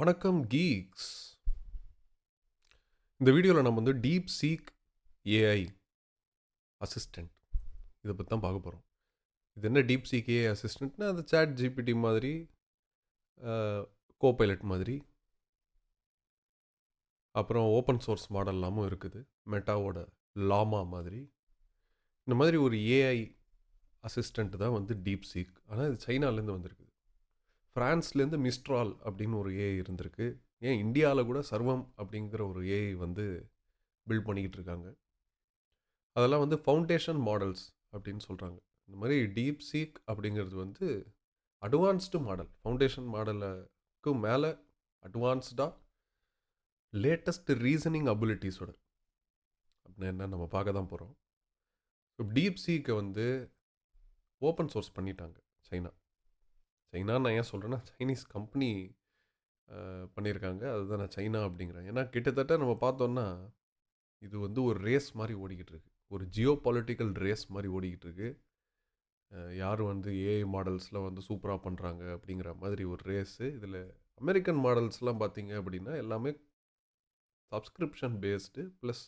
வணக்கம் கீக்ஸ் இந்த வீடியோவில் நம்ம வந்து டீப் சீக் ஏஐ அசிஸ்டண்ட் இதை பற்றி தான் பார்க்க போகிறோம் இது என்ன டீப் சீக் ஏஐ அசிஸ்டண்ட்னா அது சேட் ஜிபிடி மாதிரி கோபைலட் மாதிரி. அப்புறம் ஓப்பன் சோர்ஸ் மாடல்லாமும் இருக்குது. மெட்டாவோட லாமா மாதிரி. இந்த மாதிரி ஒரு ஏஐ அசிஸ்டண்ட் தான் வந்து டீப் சீக் ஆனால் இது சைனாலேருந்து வந்திருக்குது. ஃப்ரான்ஸ்லேருந்து மிஸ்ட்ரால் அப்படின்னு ஒரு ஏஐ இருந்திருக்கு. ஏன் இந்தியாவில் கூட சர்வம் அப்படிங்கிற ஒரு ஏஐ வந்து பில்ட் பண்ணிக்கிட்டு இருக்காங்க. அதெல்லாம் வந்து ஃபவுண்டேஷன் மாடல்ஸ் அப்படின்னு சொல்கிறாங்க இந்த மாதிரி டீப் சீக் அப்படிங்கிறது வந்து அட்வான்ஸ்டு மாடல் ஃபவுண்டேஷன் மாடலுக்கு மேலே அட்வான்ஸ்டாக லேட்டஸ்ட் ரீசனிங் அபிலிட்டிஸோட அப்படின்னு என்ன நம்ம பார்க்க தான் போகிறோம் இப்போ டீப் சீக்கை வந்து ஓப்பன் சோர்ஸ் பண்ணிட்டாங்க சைனா. சைனா நான் ஏன் சொல்கிறேன்னா சைனீஸ் கம்பெனி பண்ணியிருக்காங்க. அதுதான் நான் சைனா அப்படிங்கிறேன். ஏன்னா கிட்டத்தட்ட நம்ம பார்த்தோன்னா இது வந்து ஒரு ரேஸ் மாதிரி ஓடிக்கிட்டு இருக்கு. ஒரு ஜியோ பாலிட்டிக்கல் ரேஸ் மாதிரி ஓடிக்கிட்டு இருக்கு. யார் வந்து ஏஐ மாடல்ஸில் வந்து சூப்பராக பண்ணுறாங்க அப்படிங்கிற மாதிரி ஒரு ரேஸு இதில் அமெரிக்கன் மாடல்ஸ்லாம் பார்த்தீங்க அப்படின்னா எல்லாமே subscription based plus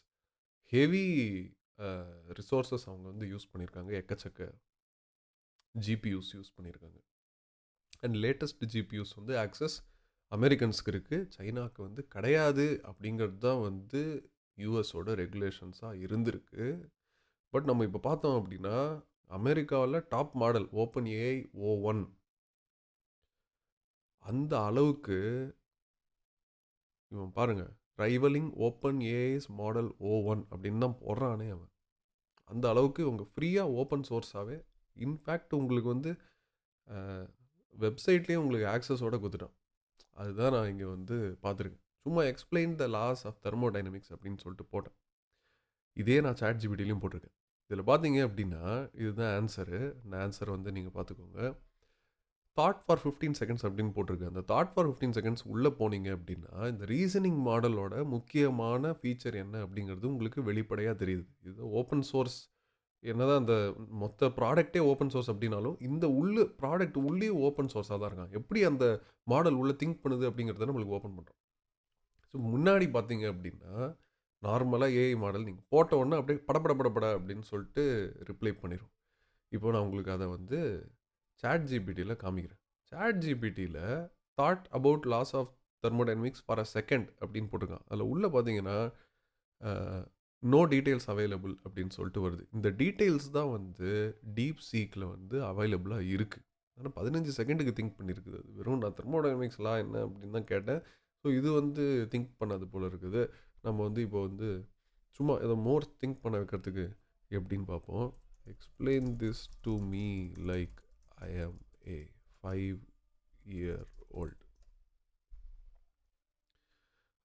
heavy resources அவங்க வந்து யூஸ் பண்ணியிருக்காங்க. எக்கச்சக்க ஜிபியூஸ் யூஸ் பண்ணியிருக்காங்க. அண்ட் லேட்டஸ்ட் ஜிபியூஸ் வந்து ஆக்சஸ் அமெரிக்கன்ஸ்க்கு இருக்குது சைனாவுக்கு வந்து கிடையாது அப்படிங்கிறது தான் வந்து யூஎஸோட ரெகுலேஷன்ஸாக இருந்திருக்கு. பட் நம்ம இப்போ பார்த்தோம் அப்படின்னா அமெரிக்காவில் top model OpenAI O one அந்த அளவுக்கு இவன் பாருங்கள் rivaling OpenAI's model O one அப்படின்னு தான் போடுறானே அவன். அந்த அளவுக்கு இவங்க ஃப்ரீயாக ஓப்பன் சோர்ஸாகவே இன்ஃபேக்ட் உங்களுக்கு வந்து வெப்சைட்லேயே உங்களுக்கு ஆக்சஸோட கொடுத்துட்டான் அதுதான் நான் இங்கே வந்து பார்த்துருக்கேன். சும்மா explain the laws of thermodynamics அப்படின்னு சொல்லிட்டு போட்டேன். இதே நான் சாட் ஜிபிடிலையும் போட்டிருக்கேன். இதில் பார்த்தீங்க அப்படின்னா இதுதான் ஆன்சரு இந்த ஆன்சர் வந்து நீங்கள் பார்த்துக்கோங்க. தாட் ஃபார் ஃபிஃப்டீன் செகண்ட்ஸ் அப்படின்னு போட்டிருக்கேன். அந்த தாட் ஃபார் ஃபிஃப்டீன் செகண்ட்ஸ் உள்ளே போனீங்க அப்படின்னா இந்த ரீசனிங் மாடலோட முக்கியமான ஃபீச்சர் என்ன அப்படிங்கிறது உங்களுக்கு வெளிப்படையாக தெரியுது. இது ஓப்பன் சோர்ஸ் என்னதான் அந்த மொத்த ப்ராடக்ட்டே ஓப்பன் சோர்ஸ் அப்படின்னாலும் இந்த உள்ள ப்ராடக்ட் உள்ளே ஓப்பன் சோர்ஸாக தான் இருக்காங்க. எப்படி அந்த மாடல் உள்ளே திங்க் பண்ணுது அப்படிங்கிறத நம்மளுக்கு ஓப்பன் பண்ணுறோம் ஸோ முன்னாடி பார்த்தீங்க அப்படின்னா நார்மலாக ஏஐ மாடல் நீங்கள் போட்ட உடனே அப்படியே படப்பட படப்பட அப்படின்னு சொல்லிட்டு ரிப்ளை பண்ணிடும் இப்போ நான் உங்களுக்கு அதை வந்து சாட் ஜிபிடியில் காமிக்கிறேன். சாட் ஜிபிடியில் thought about laws of thermodynamics for a second அப்படின்னு போட்டிருக்கான். அதில் உள்ளே பார்த்தீங்கன்னா நோ டீட்டெயில்ஸ் அவைலபிள் அப்படின்னு சொல்லிட்டு வருது. இந்த டீட்டெயில்ஸ் தான் வந்து டீப் சீக்கில் வந்து அவைலபிளாக இருக்குது ஆனால் பதினஞ்சு செகண்டுக்கு திங்க் பண்ணியிருக்குது அது. வெறும் நான் தெர்மோடைனமிக்ஸ்லாம் என்ன அப்படின்னு தான் கேட்டேன். ஸோ இது வந்து திங்க் பண்ணது போல் இருக்குது. நம்ம வந்து இப்போ வந்து சும்மா ஏதோ மோர் திங்க் பண்ண வைக்கிறதுக்கு எப்படின்னு பார்ப்போம். Explain this to me like I am a five year old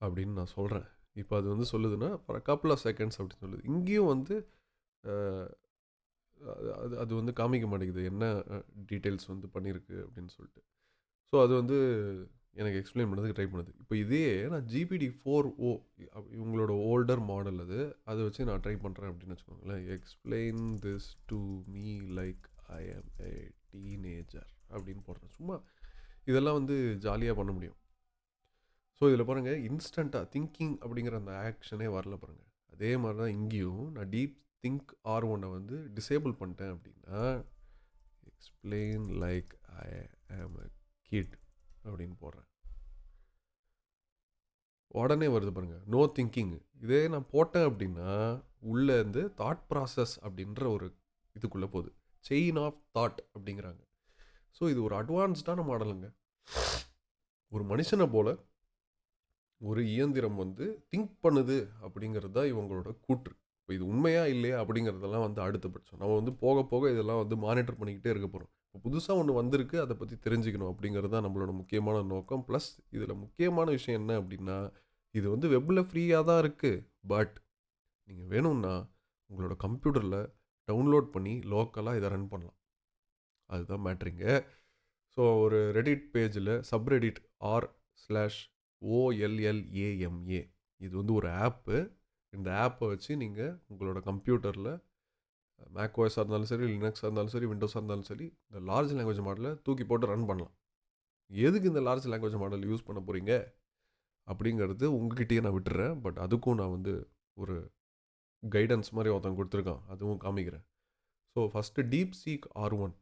அப்படின்னு நான் சொல்கிறேன் இப்போ அது வந்து சொல்லுதுன்னா அப்புறம் கப்புள் ஆஃப் செகண்ட்ஸ் அப்படின்னு சொல்லுது. இங்கேயும் வந்து அது அது வந்து காமிக்க மாட்டேங்குது. என்ன டீட்டெயில்ஸ் வந்து பண்ணியிருக்கு அப்படின்னு சொல்லிட்டு. ஸோ அது வந்து எனக்கு எக்ஸ்பிளைன் பண்ணதுக்கு ட்ரை பண்ணுது. இப்போ இதே நான் ஜிபிடி ஃபோர் ஓ இவங்களோட ஓல்டர் மாடல் அது அதை வச்சு நான் ட்ரை பண்ணுறேன் அப்படின்னு வச்சுக்கோங்களேன். Explain this to me like I am a teenager அப்படின்னு போடுறேன். சும்மா இதெல்லாம் வந்து ஜாலியாக பண்ண முடியும். ஸோ இதில் பாருங்கள் இன்ஸ்டண்ட்டாக திங்கிங் அப்படிங்கிற அந்த ஆக்ஷனே வரல பாருங்கள் அதே மாதிரி தான் இங்கேயும் நான் டீப் திங்க் ஆர் ஒன்னை வந்து டிசேபிள் பண்ணிட்டேன் அப்படின்னா எக்ஸ்பிளைன் லைக் ஐ ஆம் அ கிட் அப்படின்னு போடுறேன். உடனே வருது பாருங்கள் நோ திங்கிங் இதே நான் போட்டேன் அப்படின்னா உள்ளே இருந்து தாட் ப்ராசஸ் அப்படின்ற ஒரு இதுக்குள்ளே போகுது. செயின் ஆஃப் தாட் அப்படிங்கிறாங்க. ஸோ இது ஒரு அட்வான்ஸ்டான மாடலுங்க ஒரு மனுஷனை போல் ஒரு இயந்திரம் வந்து திங்க் பண்ணுது அப்படிங்கிறது தான் இவங்களோட கூற்று. இப்போ இது உண்மையா இல்லையா அப்படிங்கிறதெல்லாம் வந்து அடுத்த பட்சம் நம்ம வந்து போக போக இதெல்லாம் வந்து மானிட்டர் பண்ணிக்கிட்டே இருக்க போகிறோம் இப்போ புதுசாக ஒன்று வந்திருக்கு அதை பற்றி தெரிஞ்சுக்கணும் அப்படிங்கிறது தான் நம்மளோட முக்கியமான நோக்கம். ப்ளஸ் இதில் முக்கியமான விஷயம் என்ன அப்படின்னா இது வந்து வெப்பில் ஃப்ரீயாக தான் இருக்குது பட் நீங்கள் வேணும்னா உங்களோட கம்ப்யூட்டரில் டவுன்லோட் பண்ணி லோக்கலாக இதை ரன் பண்ணலாம். அதுதான் மேட்ரிங்க. ஸோ ஒரு ரெடிட் பேஜில் subreddit r slash O L L A M A இது வந்து ஒரு ஆப்பு. இந்த ஆப்பை வச்சு நீங்கள் உங்களோட கம்ப்யூட்டரில் மேக்ஓஎஸாக இருந்தாலும் சரி லினக்ஸாக இருந்தாலும் சரி விண்டோஸாக இருந்தாலும் சரி இந்த லார்ஜ் லாங்குவேஜ் மாடலை தூக்கி போட்டு ரன் பண்ணலாம். எதுக்கு இந்த லார்ஜ் லாங்குவேஜ் மாடல் யூஸ் பண்ண போகிறீங்க அப்படிங்கிறது உங்ககிட்டயே நான் விட்டுறேன். பட் அதுக்கும் நான் வந்து ஒரு கைடன்ஸ் மாதிரி ஒருத்தன் கொடுத்துருக்கான். அதுவும் காமிக்கிறேன். So first DeepSeek R one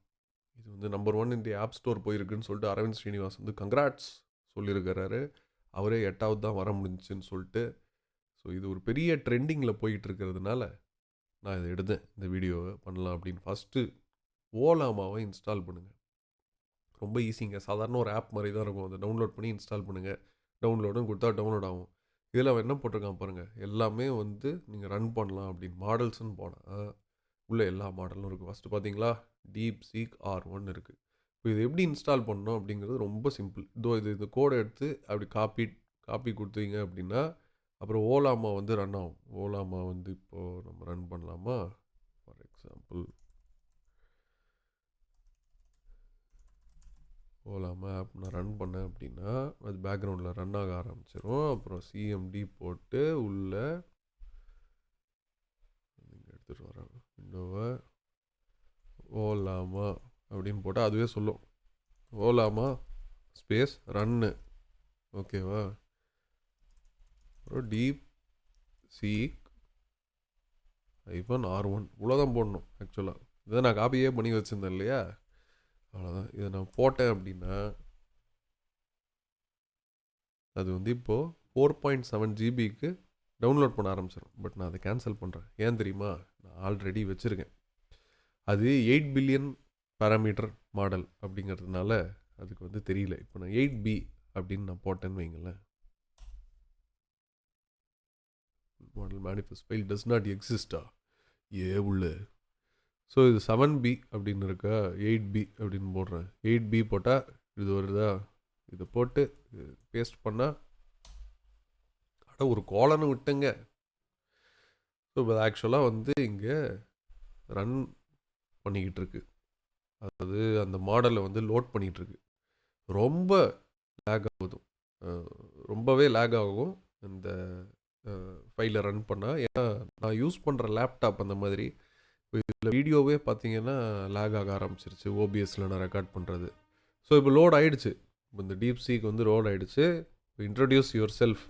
இது வந்து நம்பர் ஒன் இந்த ஆப் ஸ்டோர் போயிருக்குன்னு சொல்லிட்டு அரவிந்த் ஸ்ரீனிவாஸ் வந்து கங்க்ராட்ஸ் சொல்லியிருக்கிறாரு. அவரே எட்டாவது தான் வர முடிஞ்சுன்னு சொல்லிட்டு ஸோ இது ஒரு பெரிய ட்ரெண்டிங்கில் போயிட்டு இருக்கிறதுனால நான் இதை எடுத்தேன். இந்த வீடியோவை பண்ணலாம் அப்படின்னு. ஃபஸ்ட்டு ஓலாமாவை இன்ஸ்டால் பண்ணுங்கள் ரொம்ப ஈஸிங்க சாதாரண ஒரு ஆப் மாதிரி தான் இருக்கும். அதை டவுன்லோட் பண்ணி இன்ஸ்டால் பண்ணுங்கள் டவுன்லோடும் கொடுத்தா டவுன்லோட் ஆகும். இதில் அவன் என்ன போட்டிருக்கான் பாருங்கள் எல்லாமே வந்து நீங்கள் ரன் பண்ணலாம் அப்படின்னு. மாடல்ஸ்னு போனால் உள்ளே எல்லா மாடலும் இருக்குது ஃபஸ்ட்டு பார்த்தீங்களா? டீப் சீக் ஆர் ஒன் இருக்குது இது எப்படி இன்ஸ்டால் பண்ணணும் அப்படிங்கிறது ரொம்ப சிம்பிள் இதோ இது இந்த கோடை எடுத்து அப்படி காப்பி காப்பி கொடுத்தீங்க அப்படின்னா அப்புறம் ஓலாமா வந்து ரன் ஆகும். ஓலாமா வந்து இப்போது நம்ம ரன் பண்ணலாமா? ஃபார் எக்ஸாம்பிள் ஓலாமா ஆப் நான் ரன் பண்ணேன் அப்படின்னா அது பேக்ரவுண்டில் ரன் ஆக ஆரம்பிச்சிடும் அப்புறம் சிஎம்டி போட்டு உள்ளே நீங்கள் எடுத்துகிட்டு வரேன். விண்டோவை ஓலாமா அப்படின்னு போட்டால் அதுவே சொல்லும். ஓலாமா? ஸ்பேஸ் ரன்னு ஓகேவா அப்புறம் deep seek hyphen R one இவ்வளோதான் போடணும் ஆக்சுவலாக இதை நான் காப்பியே பண்ணி வச்சுருந்தேன் இல்லையா? அவ்வளோதான் இதை நான் போட்டேன் அப்படின்னா அது வந்து இப்போது ஃபோர் பாயிண்ட் செவன் ஜிபிக்கு டவுன்லோட் பண்ண ஆரம்பிச்சிடும் பட் நான் அதை கேன்சல் பண்ணுறேன் ஏன் தெரியுமா? நான் ஆல்ரெடி வச்சுருக்கேன். அது எயிட் பில்லியன் பேராமீட்டர் மாடல் அப்படிங்கிறதுனால அதுக்கு வந்து தெரியல. இப்போ நான் எயிட் பி அப்படின்னு நான் போட்டேன்னு வைங்களேன். Model manifest file does not எக்ஸிஸ்டா ஏ உள்ள. ஸோ இது செவன் பி அப்படின்னு இருக்கா? எயிட் பி அப்படின்னு போடுறேன். எயிட் பி போட்டால் இது வருதா? இதை போட்டு பேஸ்ட் பண்ணால் அட ஒரு கோலன்னு விட்டுங்க. ஸோ இப்போ ஆக்சுவலாக வந்து இங்கே ரன் பண்ணிக்கிட்டு இருக்கு. அதாவது அந்த மாடலை வந்து லோட் பண்ணிகிட்ருக்கு. ரொம்ப லேக் ஆகுதும். ரொம்பவே லேக் ஆகும் இந்த ஃபைலை ரன் பண்ணால் ஏன்னா நான் யூஸ் பண்ணுற லேப்டாப் அந்த மாதிரி இப்போ இதில் வீடியோவே பார்த்தீங்கன்னா லேக் ஆக ஆரம்பிச்சிருச்சு. ஓபிஎஸில் நான் ரெக்கார்ட் பண்ணுறது ஸோ இப்போ லோட் ஆகிடுச்சு இப்போ இந்த டீப் சீக் வந்து லோட் ஆகிடுச்சு இன்ட்ரடியூஸ் யுவர் செல்ஃப்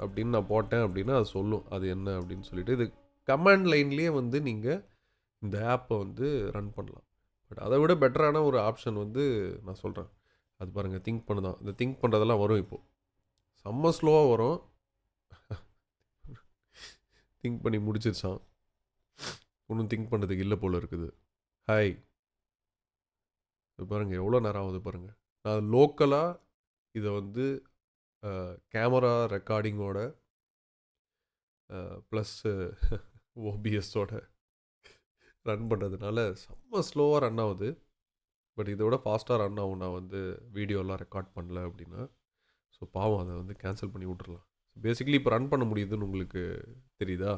அப்படின்னு நான் போட்டேன் அப்படின்னா அது சொல்லும். அது என்ன அப்படின்னு சொல்லிட்டு இது கமாண்ட் லைன்லேயே வந்து நீங்கள் இந்த ஆப்பை வந்து ரன் பண்ணலாம். பட் அதை விட பெட்டரான ஒரு ஆப்ஷன் வந்து நான் சொல்கிறேன் அது பாருங்கள் திங்க் பண்ணுதான். இந்த திங்க் பண்ணுறதெல்லாம் வரும் இப்போது செம்ம ஸ்லோவாக வரும். திங்க் பண்ணி முடிச்சிருச்சான். ஒன்றும் திங்க் பண்ணுறதுக்கு இல்லை போல் இருக்குது. ஹாய் இது பாருங்கள் எவ்வளோ நேரம் ஆகுது பாருங்கள் நான் லோக்கலாக இதை வந்து கேமரா ரெக்கார்டிங்கோட ப்ளஸ்ஸு ஓபிஎஸோட ரன் பண்ணுறதுனால செம்ம ஸ்லோவாக ரன் ஆகுது. பட் இதை விட ஃபாஸ்ட்டாக ரன் ஆகும். நான் வந்து வீடியோலாம் ரெக்கார்ட் பண்ணல அப்படின்னா ஸோ பாவம் அதை வந்து கேன்சல் பண்ணி விட்றலாம் பேசிக்கலி இப்போ ரன் பண்ண முடியுதுன்னு உங்களுக்கு தெரியுதா?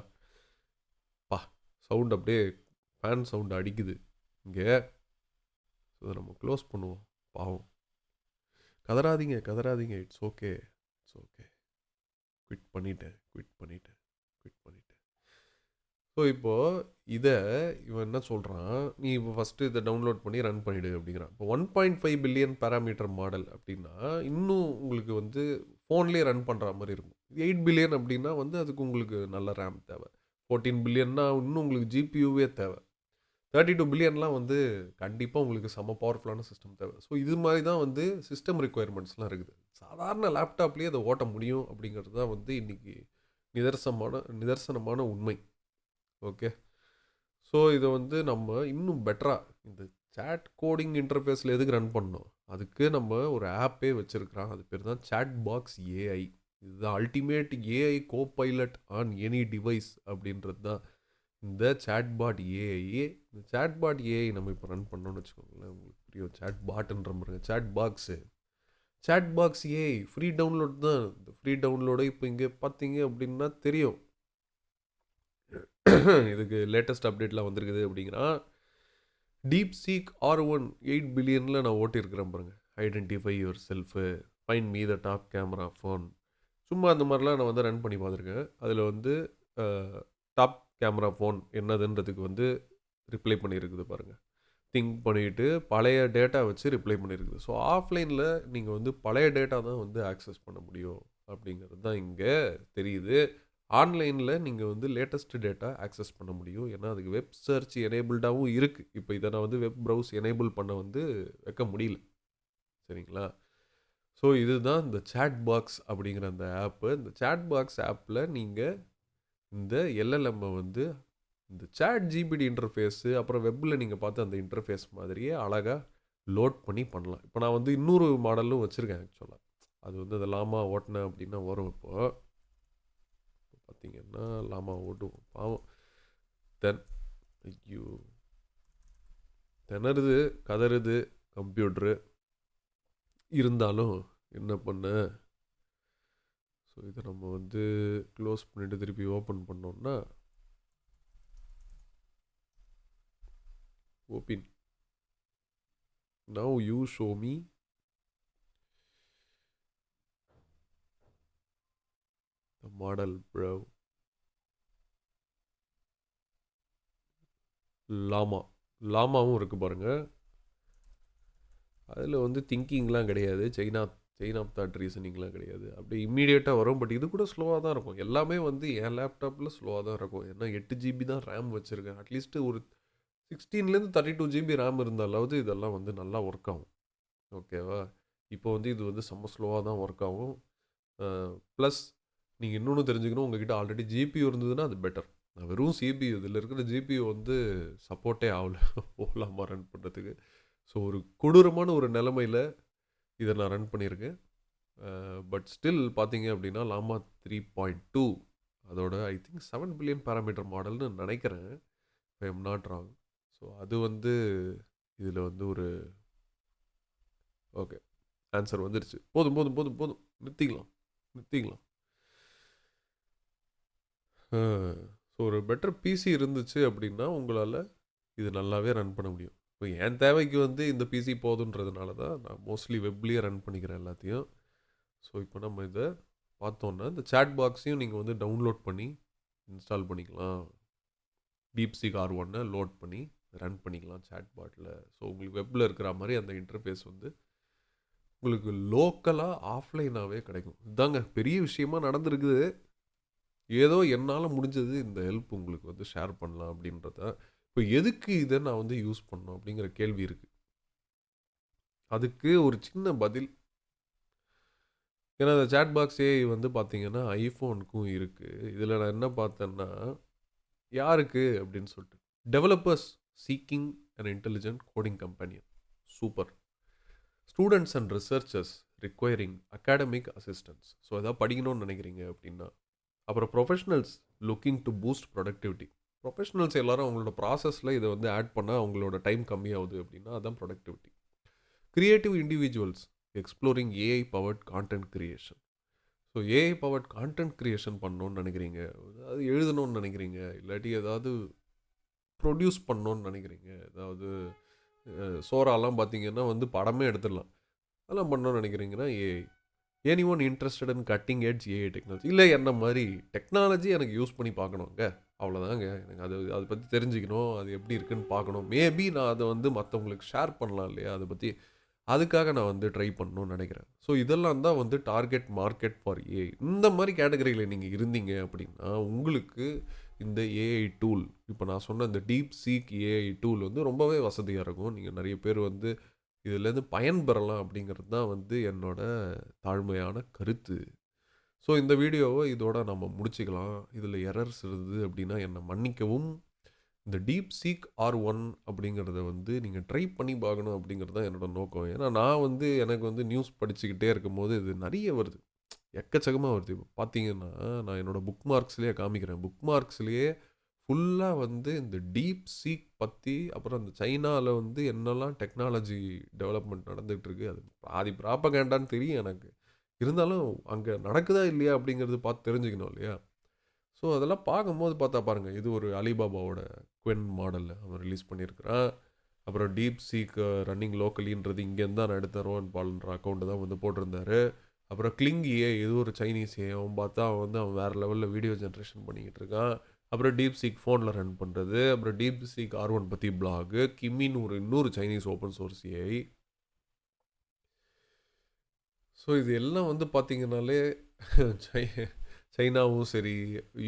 பா சவுண்ட் அப்படியே ஃபேன் சவுண்ட் அடிக்குது. இங்கே. ஸோ அதை நம்ம க்ளோஸ் பண்ணுவோம். பாவம். கதறாதீங்க கதறாதீங்க. It's okay it's okay quit பண்ணிட்டேன் குவிட் பண்ணிட்டேன் குவிட் பண்ணிட்டேன். ஸோ இப்போது இதை இவன் என்ன சொல்கிறான் நீ இப்போ ஃபஸ்ட்டு இதை டவுன்லோட் பண்ணி ரன் பண்ணிவிடு அப்படிங்கிறான். இப்போ one point five billion parameter model அப்படின்னா இன்னும் உங்களுக்கு வந்து ஃபோன்லேயே ரன் பண்ணுற மாதிரி இருக்கும். எயிட் பில்லியன் அப்படின்னா வந்து அதுக்கு உங்களுக்கு நல்ல ரேம் தேவை. ஃபோர்டீன் பில்லியன்னா இன்னும் உங்களுக்கு ஜிபியூவே தேவை. தேர்ட்டி டூ பில்லியன்லாம் வந்து கண்டிப்பாக உங்களுக்கு செம்ம பவர்ஃபுல்லான சிஸ்டம் தேவை. ஸோ இது மாதிரி தான் வந்து சிஸ்டம் ரெக்குயர்மெண்ட்ஸ்லாம் இருக்குது. சாதாரண லேப்டாப்லேயே அதை ஓட்ட முடியும் அப்படிங்கிறது தான் வந்து இன்றைக்கி நிதர்சனமான நிதர்சனமான உண்மை. ஓகே ஸோ இதை வந்து நம்ம இன்னும் பெட்டராக இந்த சேட் கோடிங் இன்டர்ஃபேஸில் எதுக்கு ரன் பண்ணோம்? அதுக்கு நம்ம ஒரு ஆப்பே வச்சுருக்கிறோம் அது பேர் தான் சேட் பாக்ஸ் ஏஐ இதுதான் ultimate AI copilot on any device அப்படின்றது தான் இந்த சேட்பாட் ஏஐ இந்த சேட்பாட் ஏஐ நம்ம இப்போ ரன் பண்ணோம்னு வச்சுக்கோங்களேன். உங்களுக்கு புரியும் சேட் பாட்டுன்ற மாதிரி chat box chat box AI free download தான். இந்த ஃப்ரீ டவுன்லோடு இப்போ இங்கே பார்த்தீங்க அப்படின்னா தெரியும். இதுக்கு லேட்டஸ்ட் அப்டேட்லாம் வந்திருக்குது அப்படிங்கிறான் deep seek R one eight பில்லியனில் நான் ஓட்டியிருக்கிறேன் பாருங்கள் identify yourself find me the top camera phone சும்மா அந்த மாதிரிலாம் நான் வந்து ரன் பண்ணி பார்த்துருக்கேன். அதில் வந்து டாப் கேமரா ஃபோன் என்னதுன்றதுக்கு வந்து ரிப்ளை பண்ணியிருக்குது பாருங்கள் திங்க் பண்ணிட்டு பழைய டேட்டா வச்சு ரிப்ளை பண்ணியிருக்குது. ஸோ ஆஃப்லைனில் நீங்கள் வந்து பழைய டேட்டா தான் வந்து ஆக்சஸ் பண்ண முடியும் அப்படிங்கிறது தான் இங்கே தெரியுது. ஆன்லைனில் நீங்கள் வந்து லேட்டஸ்ட் டேட்டா ஆக்சஸ் பண்ண முடியும். ஏன்னா அதுக்கு வெப் சர்ச் எனேபிள்டாகவும் இருக்குது இப்போ இதை நான் வந்து வெப் ப்ரௌஸ் எனேபிள் பண்ண வந்து வைக்க முடியல. சரிங்களா? ஸோ இதுதான் இந்த சேட் பாக்ஸ் அப்படிங்கிற அந்த ஆப்பு இந்த சேட் பாக்ஸ் ஆப்பில் நீங்கள் இந்த எல்எல்எம்மை வந்து இந்த சேட் ஜிபிடி இன்டர்ஃபேஸு அப்புறம் வெப்பில் நீங்கள் பார்த்து அந்த இன்டர்ஃபேஸ் மாதிரியே அழகாக லோட் பண்ணி பண்ணலாம். இப்போ நான் வந்து இன்னொரு மாடலும் வச்சுருக்கேன் ஆக்சுவலாக அது வந்து அந்த லாமா ஓட்டினேன் அப்படின்னா வரும் இப்போது பார்த்தீங்கன்னா லாமா ஓட்டுவோம் பாவம். தென் ஐயோ. திணறுது கதறுது கம்ப்யூட்ரு. இருந்தாலும் என்ன பண்ண? ஸோ இதை நம்ம வந்து க்ளோஸ் பண்ணிவிட்டு திருப்பி ஓப்பன் பண்ணோம்னா open now you show me model bro. Llama. லாமாவும் இருக்குது பாருங்கள் அதில் வந்து திங்கிங்லாம் கிடையாது. சைனா செயின் ஆஃப் தாட் ரீசனிங்லாம் கிடையாது. அப்படியே இம்மீடியட்டாக வரும். பட் இது கூட ஸ்லோவாக தான் இருக்கும். எல்லாமே வந்து என் லேப்டாப்பில் ஸ்லோவாக தான் இருக்கும். ஏன்னா எட்டு ஜிபி தான் ரேம் வச்சுருக்கேன். அட்லீஸ்ட் ஒரு சிக்ஸ்டீன்லேருந்து தேர்ட்டி டூ ஜிபி ரேம் இருந்தாலாவது இதெல்லாம் வந்து நல்லா ஒர்க் ஆகும். ஓகேவா இப்போ வந்து இது வந்து செம்ம ஸ்லோவாக தான் ஒர்க் ஆகும். ப்ளஸ் நீங்கள் இன்னொன்று தெரிஞ்சுக்கணும் உங்ககிட்ட ஆல்ரெடி ஜிபியூ இருந்ததுன்னா அது பெட்டர் நான் வெறும் சிபியூ இதில் இருக்கிற ஜிபியூ வந்து சப்போர்ட்டே ஆகல. ஓலாமா ரன் பண்ணுறதுக்கு ஸோ ஒரு கொடூரமான ஒரு நிலமையில் இதை நான் ரன் பண்ணியிருக்கேன். பட் ஸ்டில் பார்த்தீங்க அப்படின்னா லாமா த்ரீ பாயிண்ட் டூ அதோட I think seven billion parameter மாடல்னு நினைக்கிறேன். I am not wrong so அது வந்து இதில் வந்து ஒரு ஓகே ஆன்சர் வந்துருச்சு. போதும் போதும் போதும் போதும். நிறுத்திக்கலாம். நிறுத்திக்கலாம். ஸோ ஒரு பெட்டர் பிசி இருந்துச்சு அப்படின்னா உங்களால் இது நல்லாவே ரன் பண்ண முடியும். இப்போ என் தேவைக்கு வந்து இந்த பிசி போதுன்றதுனால தான் நான் மோஸ்ட்லி வெப்லேயே ரன் பண்ணிக்கிறேன் எல்லாத்தையும். ஸோ இப்போ நம்ம இதை பார்த்தோன்னா இந்த சேட் பாக்ஸையும் நீங்கள் வந்து டவுன்லோட் பண்ணி இன்ஸ்டால் பண்ணிக்கலாம். டீப்சிக் ஆர் ஒன்னை லோட் பண்ணி ரன் பண்ணிக்கலாம் சேட் பாட்டில் ஸோ உங்களுக்கு வெப்பில் இருக்கிற மாதிரி அந்த இன்டர்ஃபேஸ் வந்து உங்களுக்கு லோக்கலாக ஆஃப்லைனாகவே கிடைக்கும். இதாங்க பெரிய விஷயமா நடந்திருக்குது. ஏதோ என்னால் முடிஞ்சது இந்த ஹெல்ப் உங்களுக்கு வந்து ஷேர் பண்ணலாம் அப்படின்றத இப்போ எதுக்கு இதை நான் வந்து யூஸ் பண்ணோம் அப்படிங்கிற கேள்வி இருக்குது அதுக்கு ஒரு சின்ன பதில். ஏன்னா அந்த சேட் பாக்ஸ் ஏஐ வந்து பார்த்தீங்கன்னா ஐஃபோனுக்கும் இருக்குது இதில் நான் என்ன பார்த்தேன்னா யாருக்கு அப்படின்னு சொல்லிட்டு developers seeking and intelligent coding companion super students and researchers requiring academic assistance so எதாவது படிக்கணும்னு நினைக்கிறீங்க அப்படின்னா அப்புறம் professionals looking to boost productivity professionals எல்லோரும் அவங்களோட ப்ராசஸில் இதை வந்து ஆட் பண்ணால் அவங்களோட டைம் கம்மியாகுது அப்படின்னா அதுதான் productivity creative individuals exploring AI powered content creation so AI powered content creation பண்ணணுன்னு நினைக்கிறீங்க? அதாவது எழுதணும்னு நினைக்கிறீங்க? இல்லாட்டி ஏதாவது ப்ரொடியூஸ் பண்ணணுன்னு நினைக்கிறீங்க? ஏதாவது சோறாலாம் பார்த்தீங்கன்னா வந்து படமே எடுத்துடலாம். அதெல்லாம் பண்ணணும்னு நினைக்கிறீங்கன்னா AI anyone interested in cutting edge AI technology இல்லை என்ன மாதிரி டெக்னாலஜி எனக்கு யூஸ் பண்ணி பார்க்கணுங்க. அவ்வளோதாங்க எனக்கு அது அதை பற்றி தெரிஞ்சுக்கணும். அது எப்படி இருக்குன்னு பார்க்கணும். மேபி நான் அதை வந்து மற்றவங்களுக்கு ஷேர் பண்ணலாம் இல்லையா? அதை பற்றி அதுக்காக நான் வந்து ட்ரை பண்ணணும்னு நினைக்கிறேன். ஸோ இதெல்லாம் தான் வந்து டார்கெட் மார்க்கெட் ஃபார் ஏஐ இந்த மாதிரி கேட்டகரியில் நீங்கள் இருந்தீங்க அப்படின்னா உங்களுக்கு இந்த ஏஐ டூல் இப்போ நான் சொன்ன இந்த டீப் சீக் ஏஐ டூல் வந்து ரொம்பவே வசதியாக இருக்கும். நீங்கள் நிறைய பேர் வந்து இதுலேருந்து பயன்பெறலாம் அப்படிங்கிறது தான் வந்து என்னோட தாழ்மையான கருத்து. ஸோ இந்த வீடியோவை இதோட நம்ம முடிச்சுக்கலாம். இதில் எரர்ஸ் இருந்தது அப்படின்னா என்னை மன்னிக்கவும். இந்த டீப் சீக் ஆர் ஒன் அப்படிங்கிறத வந்து நீங்கள் ட்ரை பண்ணி பார்க்கணும் அப்படிங்கிறது தான் என்னோட நோக்கம். ஏன்னா நான் வந்து எனக்கு வந்து நியூஸ் படிச்சுக்கிட்டே இருக்கும்போது இது நிறைய வருது. எக்கச்சக்கமாக வருது. இப்போ பார்த்தீங்கன்னா நான் என்னோடய புக் மார்க்ஸ்லேயே காமிக்கிறேன். புக் மார்க்ஸ்லேயே ஃபுல்லாக வந்து இந்த டீப் சீக் பற்றி அப்புறம் இந்த சைனாவில் வந்து என்னெல்லாம் டெக்னாலஜி டெவலப்மெண்ட் நடந்துகிட்ருக்கு அது பாதி ப்ராப்பகேண்டான்னு தெரியும் எனக்கு. இருந்தாலும் அங்கே நடக்குதா இல்லையா அப்படிங்கிறது பார்த்து தெரிஞ்சுக்கணும் இல்லையா? ஸோ அதெல்லாம் பார்க்கும்போது பார்த்தா பாருங்கள் இது ஒரு அலிபாபாவோட குவென் மாடலில் அவன் ரிலீஸ் பண்ணியிருக்கிறான். அப்புறம் டீப் சீக் ரன்னிங் லோக்கலின்றது இங்கேருந்து தான் நான் எடுத்தேன் ரோஹன் பால்ன்ற அக்கௌண்ட்டு தான் வந்து போட்டிருந்தாரு. அப்புறம் கிளிங்கியே இது ஒரு சைனீஸ் ஏ அவன் பார்த்தா அவன் வந்து அவன் வேறு லெவலில் வீடியோ ஜென்ரேஷன் பண்ணிக்கிட்டு இருக்கான். அப்புறம் டீப் சீக் ஃபோனில் ரன் பண்ணுறது அப்புறம் டீப் சீக் ஆர் ஒன் பற்றி பிளாகு கிம்மின்னு ஒரு இன்னொரு Chinese open source AI so இது எல்லாம் வந்து பார்த்திங்கனாலே சை சைனாவும் சரி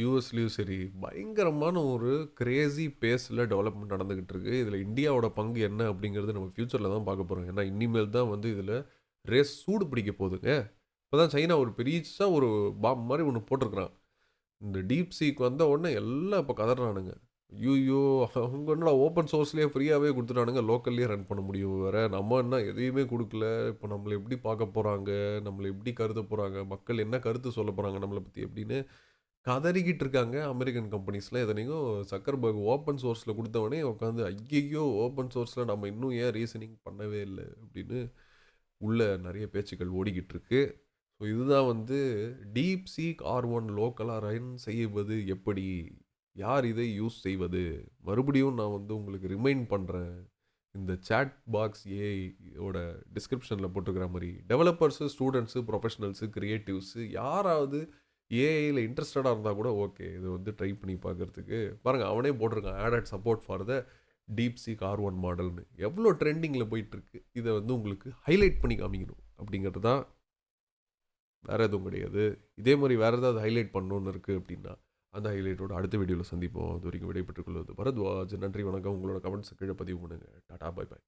யூஎஸ்லேயும் சரி பயங்கரமான ஒரு கிரேசி பேஸில் டெவலப்மெண்ட் நடந்துக்கிட்டு இருக்குது இதில் இந்தியாவோட பங்கு என்ன அப்படிங்கிறது நம்ம ஃப்யூச்சரில் தான் பார்க்க போகிறோம் ஏன்னா இனிமேல் தான் வந்து இதில் ரேஸ் சூடு பிடிக்க போகுதுங்க. இப்போ தான் சைனா ஒரு பெரிய ஒரு பாம் மாதிரி ஒன்று போட்டிருக்கிறான். இந்த டீப் சீக் வந்த உடனே எல்லாம் இப்போ கதறானுங்க. ஐயோ அவங்க என்ன ஓப்பன் சோர்ஸ்லேயே ஃப்ரீயாகவே கொடுத்துட்டானுங்க. லோக்கல்லையே ரன் பண்ண முடியும் வேறு. நம்ம என்ன எதையுமே கொடுக்கல. இப்போ நம்மளை எப்படி பார்க்க போகிறாங்க நம்மளை எப்படி கருத போகிறாங்க மக்கள் என்ன கருத்து சொல்ல போகிறாங்க நம்மளை பற்றி எப்படின்னு கதறிக்கிட்டு இருக்காங்க அமெரிக்கன் கம்பெனிஸில் எதனையும் சக்கர்பர்க் ஓப்பன் சோர்ஸில் கொடுத்தவனே உட்காந்து ஐயையோ ஓப்பன் சோர்ஸில் நம்ம இன்னும் ஏன் ரீசனிங் பண்ணவே இல்லை? அப்படின்னு உள்ள நிறைய பேச்சுக்கள் ஓடிக்கிட்டு இருக்குது ஸோ இதுதான் வந்து டீப் சீக் ஆர் ஒன் லோக்கலாக ரன் செய்வது எப்படி? யார் இதை யூஸ் செய்வது? மறுபடியும் நான் வந்து உங்களுக்கு ரிமைண்ட் பண்ணுறேன் இந்த சேட் பாக்ஸ் ஏஐயோட டிஸ்கிரிப்ஷனில் போட்டுக்கிற மாதிரி டெவலப்பர்ஸு ஸ்டூடெண்ட்ஸு ப்ரொஃபஷனல்ஸு க்ரியேட்டிவ்ஸு யாராவது ஏஐயில் இன்ட்ரெஸ்டடாக இருந்தால் கூட ஓகே இது வந்து ட்ரை பண்ணி பார்க்குறதுக்கு. பாருங்கள் அவனே போட்டிருக்கான் added support for the DeepSeek R one மாடல்னு எவ்வளோ ட்ரெண்டிங்கில் போயிட்டுருக்கு? இதை வந்து உங்களுக்கு ஹைலைட் பண்ணி காமிக்கணும் அப்படிங்கிறது தான் வேறு எதுவும் கிடையாது. இதே மாதிரி வேறு ஏதாவது ஹைலைட் பண்ணணுன்னு இருக்குது அப்படின்னா அந்த ஹைலைட்டோட அடுத்த வீடியோவில் சந்திப்போம். அது வரைக்கும் விடைபெற்றுக் கொள்வது பரத்வாஜ். நன்றி வணக்கம். உங்களோட கமெண்ட்ஸ் கீழே பதிவு பண்ணுங்கள் டாடா பாய் பை